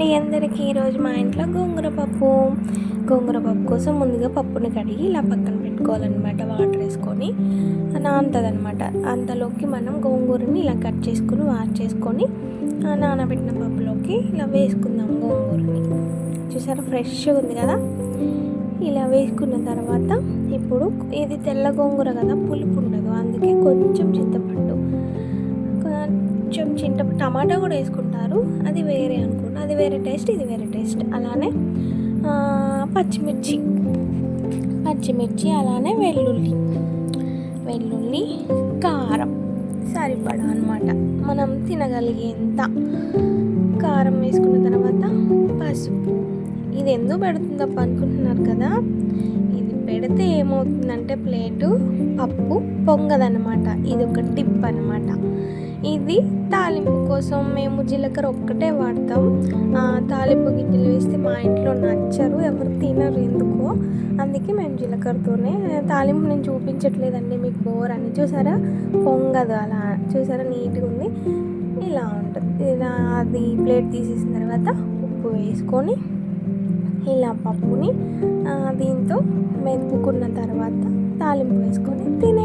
అండి అందరికీ. ఈరోజు మా ఇంట్లో గోంగూర పప్పు. గోంగూర పప్పు కోసం ముందుగా పప్పుని కడిగి ఇలా పక్కన పెట్టుకోవాలన్నమాట వాటర్ వేసుకొని. నానుతుందన్నమాట అంతలోకి మనం గోంగూరని ఇలా కట్ చేసుకొని వాష్ చేసుకొని ఆ నానబెట్టిన పప్పులోకి ఇలా వేసుకుందాం గోంగూరని. చూసారా ఫ్రెష్గా ఉంది కదా? ఇలా వేసుకున్న తర్వాత ఇప్పుడు ఇది తెల్ల గోంగూర కదా పులుపు ఉండదు. అందుకే కొంచెం చింతపండు కొంచెం చింత టమాటా కూడా వేసుకుంటారు. అది వేరే అనుకున్న అది వేరే టేస్ట్ ఇది వేరే టేస్ట్. అలానే పచ్చిమిర్చి. పచ్చిమిర్చి అలానే వెల్లుల్లి. వెల్లుల్లి కారం. సరిపడా అనమాట మనం తినగలిగేంత కారం వేసుకున్న తర్వాత పసుపు. ఇది ఎందుకు పెడుతుందప్ప అనుకుంటున్నారు కదా? పెడితే ఏమవుతుందంటే ప్లేటు పప్పు పొంగదనమాట ఇది ఒక టిప్ అనమాట ఇది తాలింపు కోసం మేము జీలకర్ర ఒక్కటే వాడతాం. తాలింపు గిన్నెలు వేస్తే మా ఇంట్లో నచ్చరు ఎవరు తినరు ఎందుకో. అందుకే మేము జీలకర్రతోనే తాలింపు నేను చూపించట్లేదండి మీకు బోర్ అని. చూసారా? పొంగదు అలా. చూసారా? నీట్గా ఉంది. ఇలా ఉంటుంది. ఇలా అది ప్లేట్ తీసేసిన తర్వాత ఉప్పు వేసుకొని ఇలా పప్పుని దీంతో మెతుకున్న తర్వాత తాలింపు వేసుకొని తినేయడమే